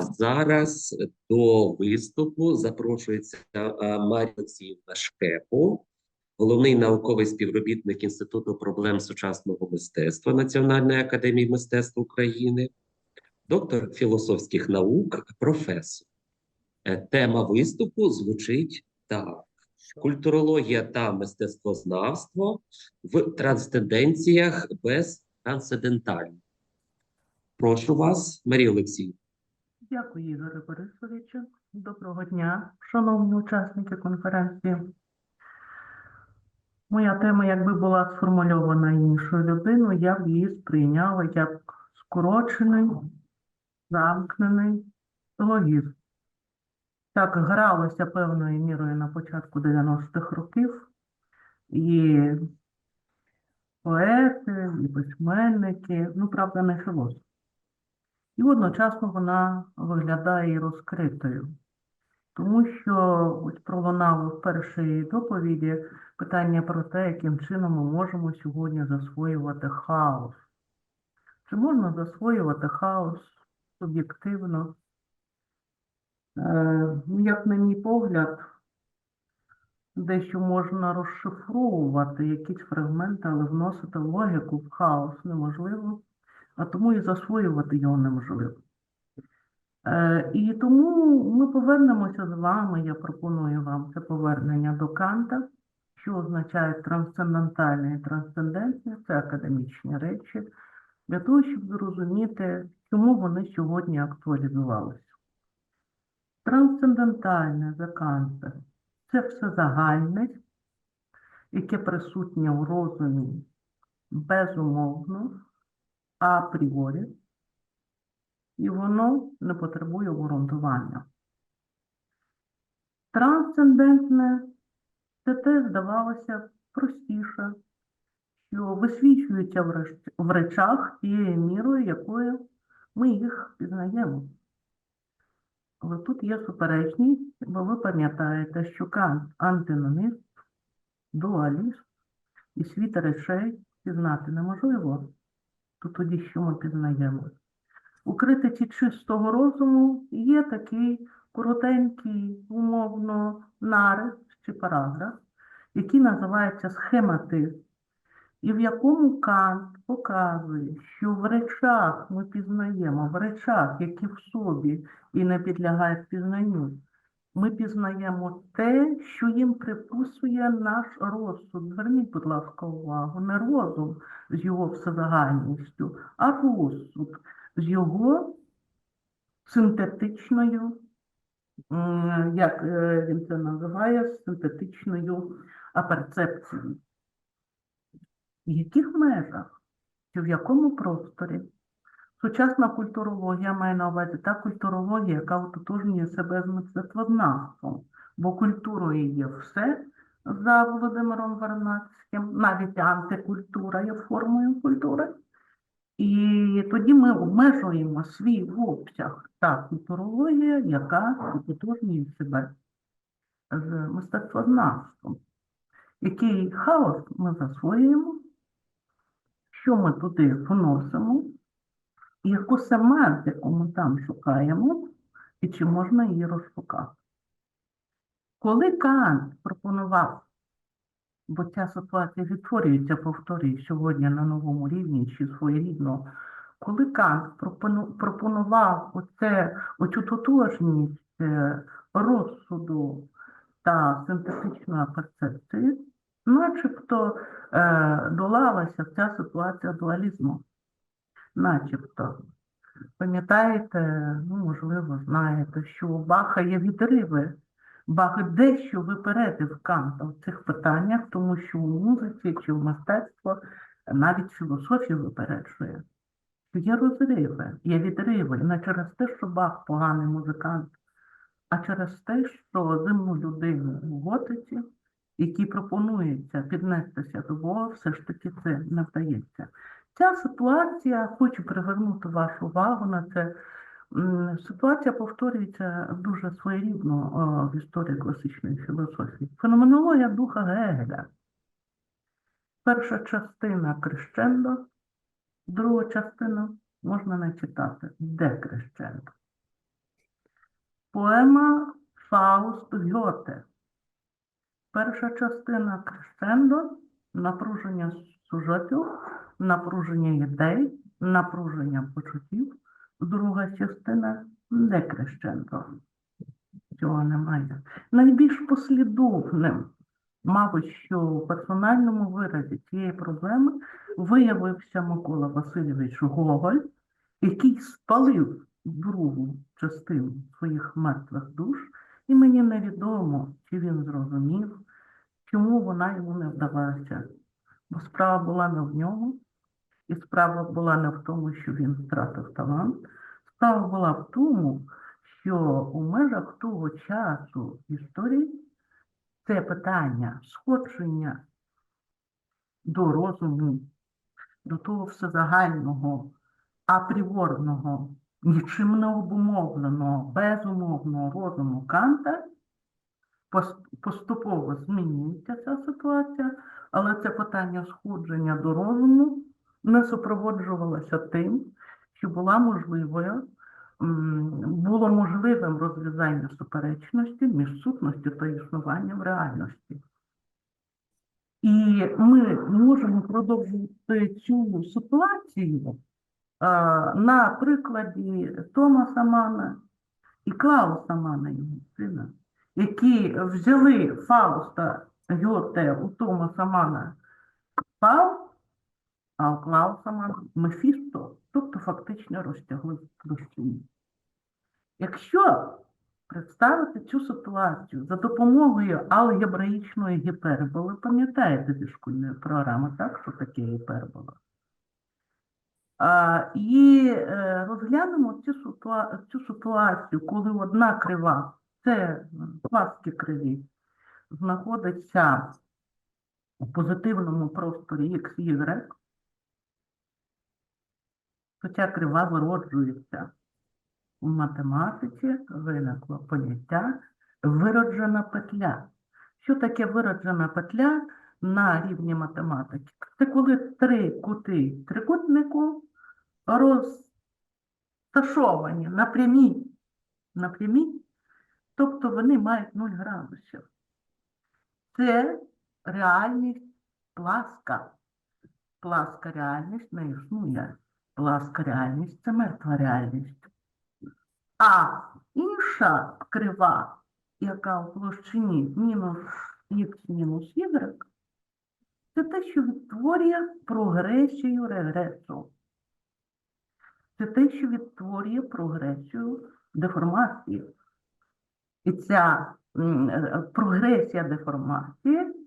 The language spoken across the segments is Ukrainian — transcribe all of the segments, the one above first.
зараз до виступу запрошується е, Марія Олексіївна Шкепо, головний науковий співробітник Інституту проблем сучасного мистецтва Національної академії мистецтв України, доктор філософських наук, професор. Е, Тема виступу звучить так: культурологія та мистецтвознавство в трансценденціях без трансцендентальних. Прошу вас, Марія Олексіївна. Дякую, Ігоре Борисовичу. Доброго дня, шановні учасники конференції. Моя тема, якби була сформульована іншою людиною, я б її сприйняла як скорочений, замкнений логізм. Так гралося певною мірою на початку 90-х років. І поети, і письменники, ну, правда, не філософи. І одночасно вона виглядає розкритою, тому що пролунало в першій доповіді питання про те, яким чином ми можемо сьогодні засвоювати хаос. Чи можна засвоювати хаос суб'єктивно? Е, ну, як на мій погляд, дещо можна розшифровувати якісь фрагменти, але вносити логіку в хаос неможливо а тому і засвоювати його неможливо. Е, і тому ми повернемося з вами, я пропоную вам це повернення до Канта, що означає трансцендентальна і трансцендентність, це академічні речі, для того, щоб зрозуміти, чому вони сьогодні актуалізувалися. Трансцендентальне за Канта – це все загальне, яке присутнє у розумі безумовно, апріорі, і воно не потребує обґрунтування. Трансцендентне це те, здавалося, простіше, що висвічується в речах тією мірою, якою ми їх пізнаємо. Але тут є суперечність, бо ви пам'ятаєте, що Кант антиноміст, дуаліст і світ речей пізнати неможливо то тоді що ми пізнаємо? У критиці чистого розуму є такий коротенький, умовно, нарис чи параграф, який називається схематизм, і в якому Кант показує, що в речах ми пізнаємо, в речах, які в собі і не підлягають пізнанню, ми пізнаємо те, що їм приписує наш розсуд. Зверніть, будь ласка, увагу, не розум з його всезагальністю, а розсуд з його синтетичною, як е, він це називає, синтетичною аперцепцією. В яких межах чи в якому просторі Сучасна культурологія має на увазі та культурологія, яка ототожнює себе з мистецтвознавством, бо культурою є все за Володимиром Вернадським, навіть антикультура є формою культури. І тоді ми обмежуємо свій обсяг та культурологія, яка ототожнює себе з мистецтвознавством. Який хаос ми засвоюємо, що ми туди вносимо, яку семантику ми там шукаємо, і чи можна її розшукати. Коли Кант пропонував, бо ця ситуація відтворюється, повторюю, сьогодні на новому рівні чи своєрідно, коли Кант пропонував оце, оцю тотожність е, розсуду та синтетичної перцепції, начебто е, долалася ця ситуація дуалізму начебто. Пам'ятаєте, ну, можливо, знаєте, що у Баха є відриви. Бах дещо випередив Канта в цих питаннях, тому що у музиці чи в мистецтво навіть філософія випереджує. Є розриви, є відриви. Не через те, що Бах поганий музикант, а через те, що земну людину у готиці, якій пропонується піднестися до Бога, все ж таки це не вдається. Ця ситуація, хочу привернути вашу увагу на це. Ситуація повторюється дуже своєрідно в історії класичної філософії. Феноменологія духа Гегеля. Перша частина крещендо, друга частина можна не читати. Де крещендо? Поема Фауст Гьоте. Перша частина крещендо, напруження сюжету, напруження ідей, напруження почуттів. Друга частина не крещендо. Цього немає. Найбільш послідовним, мабуть, що у персональному виразі цієї проблеми виявився Микола Васильович Гоголь, який спалив другу частину своїх мертвих душ, і мені невідомо, чи він зрозумів, чому вона йому не вдалася. Бо справа була не в ньому, і справа була не в тому, що він втратив талант. Справа була в тому, що у межах того часу історії це питання сходження до розуму, до того всезагального, апріорного, нічим не обумовленого, безумовного розуму Канта поступово змінюється ця ситуація, але це питання сходження до розуму не супроводжувалося тим, що була можливою, було можливим розв'язання суперечності між сутністю та існуванням реальності. І ми можемо продовжити цю ситуацію на прикладі Томаса Мана і Клауса Мана, його сина, які взяли Фауста Гьоте у Томаса Мана Фауст, а у Клауса Мана Мефісто, тобто фактично розтягли площину. Якщо представити цю ситуацію за допомогою алгебраїчної гіперболи, пам'ятаєте зі шкільної програми, так, що таке гіпербола? А, і е, розглянемо цю ситуацію, коли одна крива, це м, криві, знаходиться у позитивному просторі x, y, то ця крива вироджується. У математиці виникло поняття вироджена петля. Що таке вироджена петля на рівні математики? Це коли три кути трикутнику розташовані на прямій, тобто вони мають 0 градусів. Це реальність пласка. Пласка реальність не існує. Пласка реальність це мертва реальність. А інша крива, яка в площині мінус х мінус y, це те, що відтворює прогресію регресу. Це те, що відтворює прогресію деформації. І ця е, прогресія деформації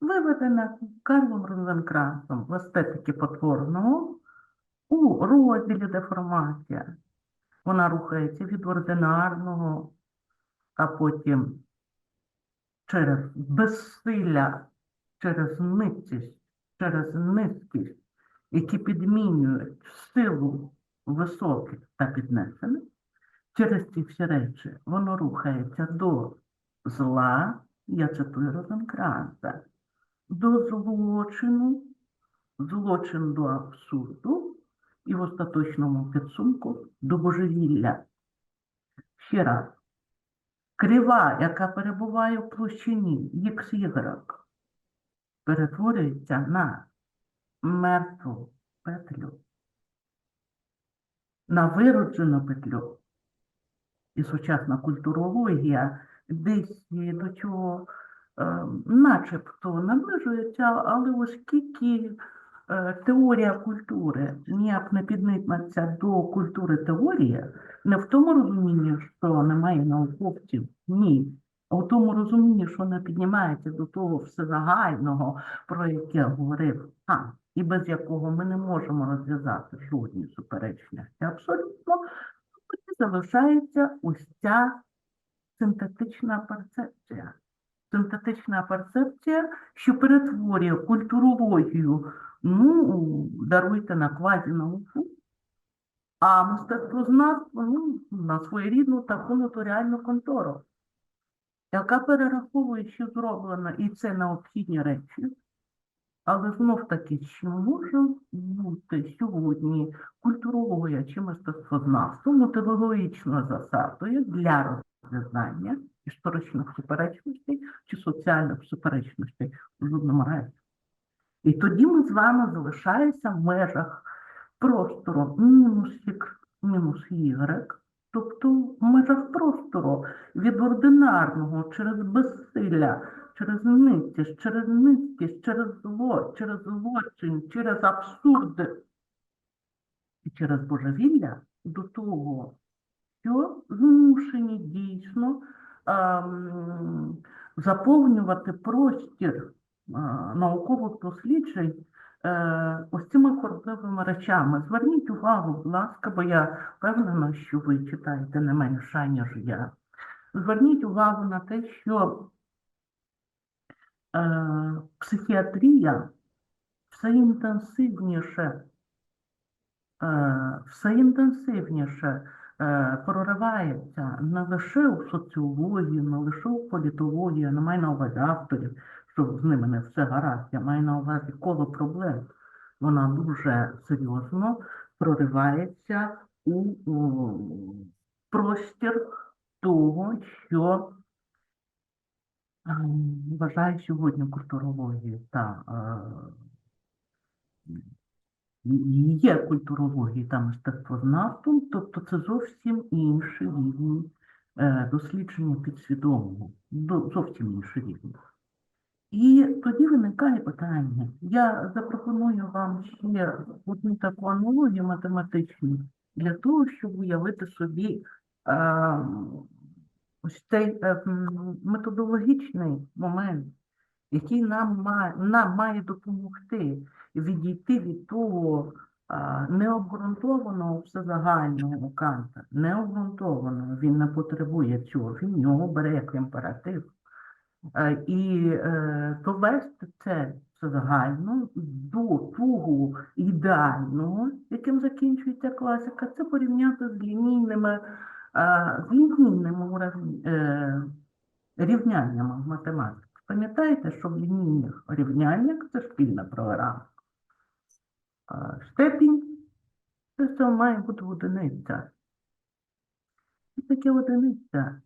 виведена Карлом Розенкранцем в естетики потворного у розділі деформація. Вона рухається від ординарного, а потім через безсилля, через ницість, через низькість, які підмінюють силу високих та піднесених, через ці всі речі воно рухається до зла, я цитую Розенкранца, до злочину, злочин до абсурду і в остаточному підсумку до божевілля. Ще раз. Крива, яка перебуває в площині XY, перетворюється на мертву петлю, на вироджену петлю. І сучасна культурологія десь до цього е, начебто наближується, але оскільки е, теорія культури ніяк не піднімається до культури теорії, не в тому розумінні, що немає науковців, ні, а в тому розумінні, що не піднімається до того всезагального, про яке говорив Кант, і без якого ми не можемо розв'язати жодні суперечності. Абсолютно залишається ось ця синтетична перцепція. Синтетична перцепція, що перетворює культурологію, ну, даруйте на квазінауку, а мистецтвознавство ну, на своєрідну таку нотаріальну контору, яка перераховує, що зроблено, і це необхідні речі. Але знов таки, чи може бути сьогодні культурологія чи мистецтвознавство мотивологічною засадою для розв'язання історичних суперечностей чи соціальних суперечностей у жодному разі. І тоді ми з вами залишаємося в межах простору мінус х, мінус y, тобто в межах простору від ординарного через безсилля, через ницість, через низькість, через зло, через злочин, через абсурд і через божевілля до того, що змушені дійсно ем, заповнювати простір е, наукових досліджень е, ось цими кордовими речами. Зверніть увагу, будь ласка, бо я впевнена, що ви читаєте не менше, ніж я. Зверніть увагу на те, що психіатрія все інтенсивніше, е, все інтенсивніше е, проривається не лише у соціології, не лише у політології, не маю на увазі авторів, що з ними не все гаразд, я маю на увазі коло проблем. Вона дуже серйозно проривається у простір того, що вважає сьогодні культурологію та є культурології та мистецтвознавством, тобто це зовсім інший рівень е, дослідження підсвідомого, до- зовсім інший рівень. І тоді виникає питання. Я запропоную вам ще одну таку аналогію математичну для того, щоб уявити собі ось цей е, методологічний момент, який нам має, нам має допомогти відійти від того необґрунтованого всезагального Канта, необґрунтованого, він не потребує цього, він його бере як імператив. Е, І е, довести це всезагально до того ідеального, яким закінчується класика, це порівняти з лінійними, з лінійними е, рівняннями в математиці. Пам'ятаєте, що в лінійних рівняннях це шкільна програма. Степінь це все має бути одиниця. І таке одиниця.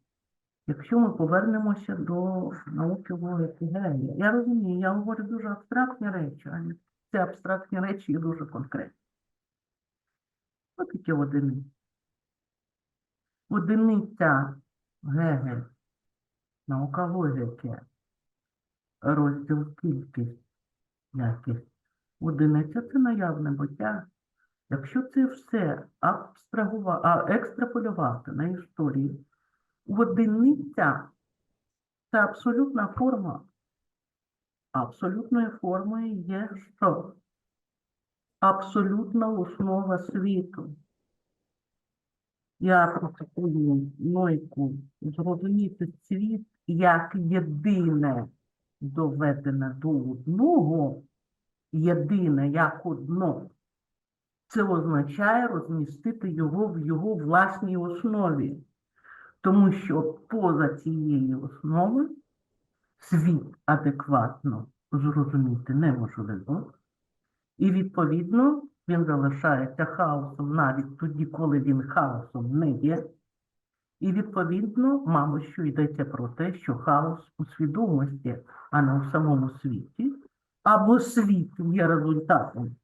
Якщо ми повернемося до науки логіки Гегеля. Я розумію, я говорю дуже абстрактні речі, але ці абстрактні речі є дуже конкретні. Ось таке одиниця. Одиниця Гегель, наука логіки, розділ кількість, якість. Одиниця це наявне буття. Якщо це все абстрагува... а, екстраполювати на історію, одиниця це абсолютна форма. Абсолютною формою є що? Абсолютна основа світу. Я пропоную Нойку зрозуміти світ як єдине доведене до одного, єдине як одно. Це означає розмістити його в його власній основі, тому що поза цією основою світ адекватно зрозуміти неможливо, і відповідно він залишається хаосом навіть тоді, коли він хаосом не є. І відповідно, мабуть, що йдеться про те, що хаос у свідомості, а не у самому світі, або світ є результатом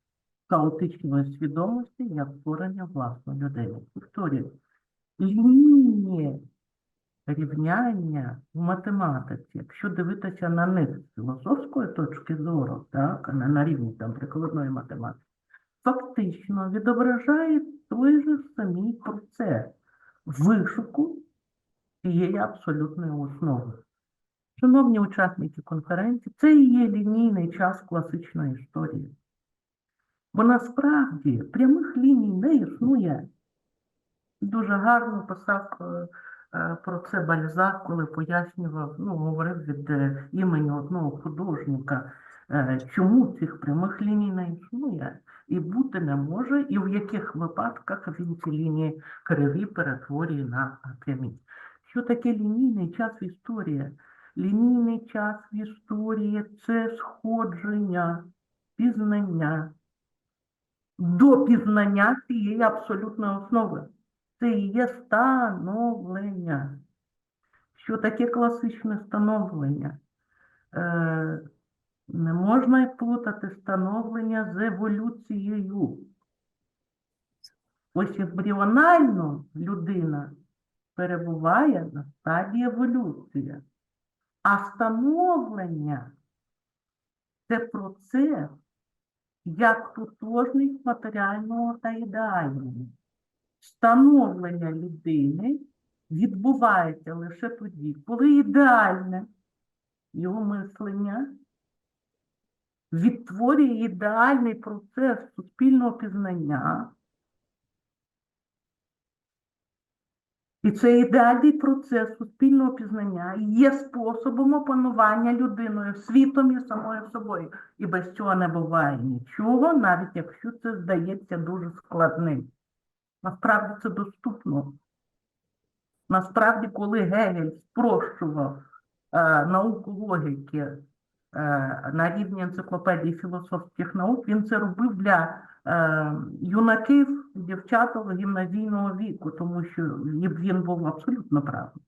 хаотичної свідомості як створення власної людини. Повторюю, лінійні рівняння в математиці, якщо дивитися на них з філософської точки зору, так, на рівні там прикладної математики, фактично відображають той же самий процес вишуку цієї абсолютної основи. Шановні учасники конференції, це і є лінійний час класичної історії. Бо насправді прямих ліній не існує. Дуже гарно писав е, е, про це Бальзак, коли пояснював, ну, говорив від е, імені одного художника, чому цих прямих ліній не існує і бути не може, і в яких випадках він ці лінії криві перетворює на прямі. Що таке лінійний час в історії? Лінійний час в історії це сходження, пізнання до пізнання цієї абсолютної основи. Це і є становлення. що таке класичне становлення. Е, не можна плутати становлення з еволюцією. Ось ембріонально людина перебуває на стадії еволюції, а становлення це процес як тотожність матеріального та ідеального. Становлення людини відбувається лише тоді, коли ідеальне його мислення відтворює ідеальний процес суспільного пізнання. І цей ідеальний процес суспільного пізнання є способом опанування людиною, світом і самою собою. І без цього не буває нічого, навіть якщо це здається дуже складним. Насправді це доступно. Насправді, коли Гегель спрощував е, науку логіки на рівні енциклопедії філософських наук, він це робив для е, юнаків, дівчаток гімназійного віку, тому що він був абсолютно правий.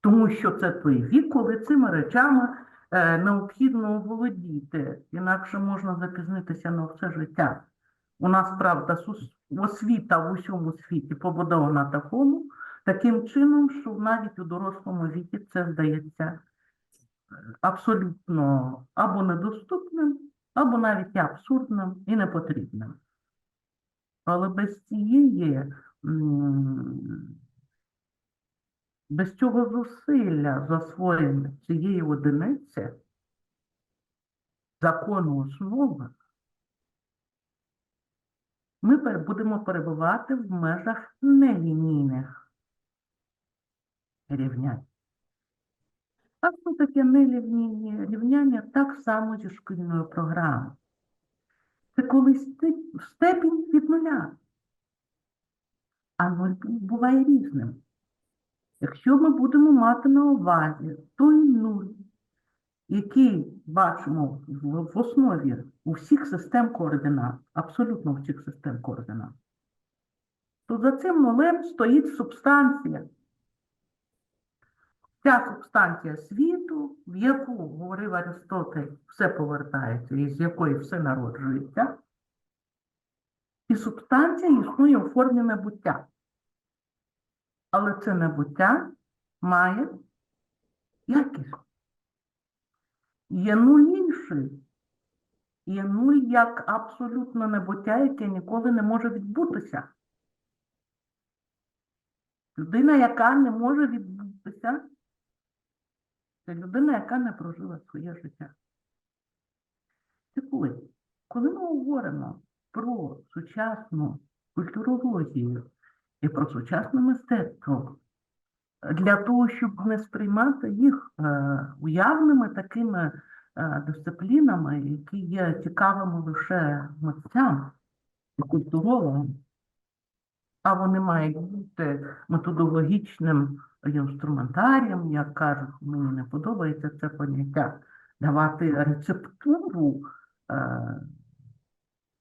Тому що це той вік, коли цими речами е, необхідно володіти, інакше можна запізнитися на все життя. У нас, правда, освіта в усьому світі побудована такому, таким чином, що навіть у дорослому віці це здається абсолютно або недоступним, або навіть абсурдним і непотрібним. Але без цієї, без цього зусилля засвоєння цієї одиниці, закону основи, ми будемо перебувати в межах нелінійних рівнянь. А що таке нелінійні рівняння? Так само зі шкільною програмою. Це коли сте- степінь від нуля. А нуль буває різним. Якщо ми будемо мати на увазі той нуль, який бачимо в, основі у всіх систем координат, абсолютно всіх систем координат, то за цим нулем стоїть субстанція. Ця субстанція світу, в яку, говорив Аристотель, все повертається і з якої все народжується, і субстанція існує у формі небуття. Але це небуття має якість. Є нуль інший. Є нуль як абсолютно небуття, яке ніколи не може відбутися. Людина, яка не може відбутися, це людина, яка не прожила своє життя. Це коли? Ми говоримо про сучасну культурологію і про сучасне мистецтво, для того, щоб не сприймати їх е, уявними такими е, дисциплінами, які є цікавими лише митцям і культурологам, а вони мають бути методологічним інструментарієм, як кажуть, мені не подобається це поняття, давати рецептуру е,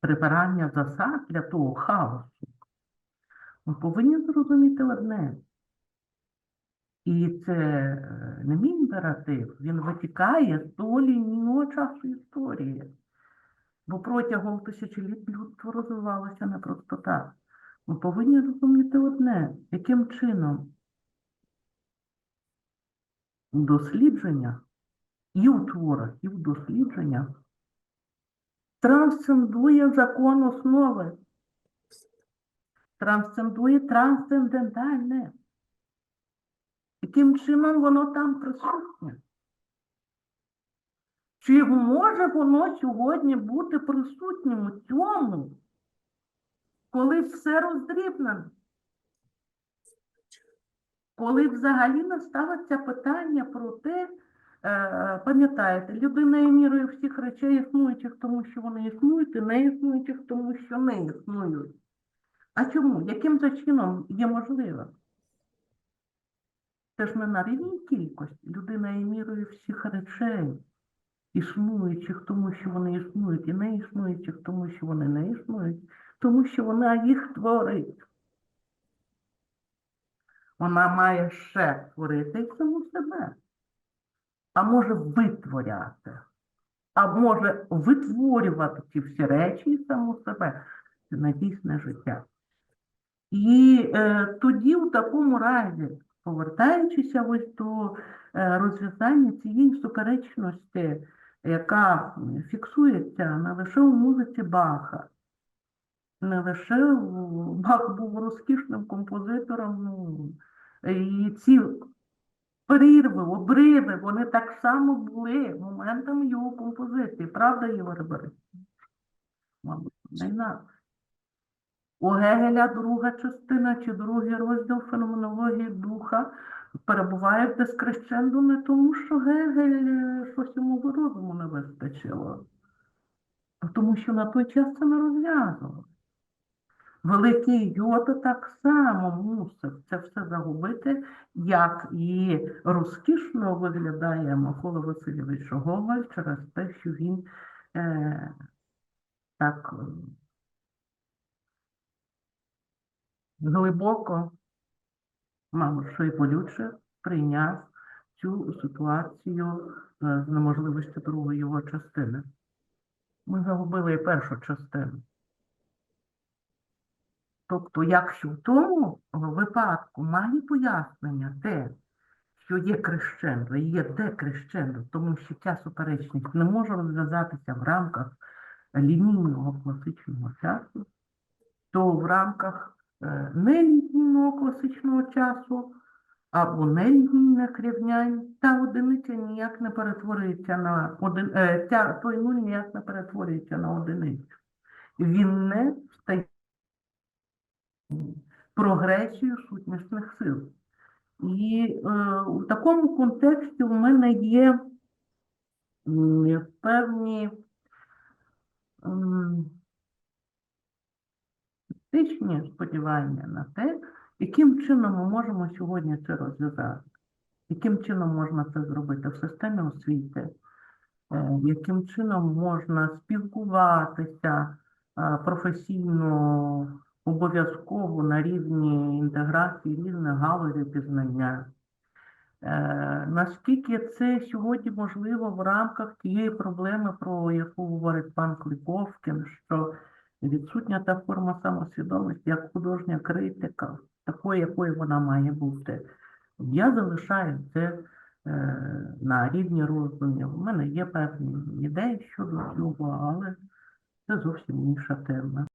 прибирання засад для того хаосу. Ми повинні зрозуміти одне. І це е, не мій імператив, він витікає з лінійного часу історії. Бо протягом тисячоліть людство розвивалося не просто так. Ми повинні розуміти одне, яким чином у дослідженнях і у творах, і в дослідженнях трансцендує закон основи, трансцендує трансцендентальне. Яким чином воно там присутнє? Чи може воно сьогодні бути присутнім у цьому, коли все роздрібнено? Коли взагалі не ставиться питання про те, е, пам'ятаєте, людина є мірою всіх речей існуючих, тому що вони існують, і не існуючих, тому що не існують. А чому? Яким це чином є можливо? Це ж не на рівні кількості. Людина є мірою всіх речей, існуючих, тому що вони існують, і не існуючих, тому що вони не існують, тому що вона їх творить. Вона має ще творити саму себе, а може витворяти, а може витворювати ці всі речі і саму себе Це на дійсне життя. І е, тоді, у такому разі, повертаючися ось до е, розв'язання цієї суперечності, яка фіксується не лише у музиці Баха, не лише Бах був розкішним композитором, ну, і ці перерви, обриви, вони так само були моментами його композиції. Правда, Ігор Борисович? Мабуть, не інакше. У Гегеля друга частина чи другий розділ феноменології духа перебуває в дескрещенду не тому, що Гегель е, щось йому розуму не вистачило, а тому що на той час це не розв'язувало. Великий Йода так само мусив це все загубити, як і розкішно виглядає Микола Васильович Гоголь через те, що він е, так глибоко, мабуть, що і болюче прийняв цю ситуацію е, з неможливістю другої його частини. Ми загубили і першу частину. Тобто, якщо в тому випадку має пояснення те, що є крещендо і є декрещендо, тому що ця суперечність не може розв'язатися в рамках лінійного класичного часу, то в рамках е, нелінійного класичного часу або нелінійних рівнянь та одиниця ніяк не перетворюється на один, е, той нуль ніяк не перетворюється на одиницю. Він не стає прогресію сутнісних сил. І е, у такому контексті у мене є м, певні м, скептичні сподівання на те, яким чином ми можемо сьогодні це розв'язати, яким чином можна це зробити в системі освіти, е, яким чином можна спілкуватися е, професійно обов'язково на рівні інтеграції різних галузей пізнання. Е, Наскільки це сьогодні можливо в рамках тієї проблеми, про яку говорить пан Кликовкін, що відсутня та форма самосвідомості як художня критика, такою, якою вона має бути. Я залишаю це е, на рівні роздумів. У мене є певні ідеї щодо цього, але це зовсім інша тема.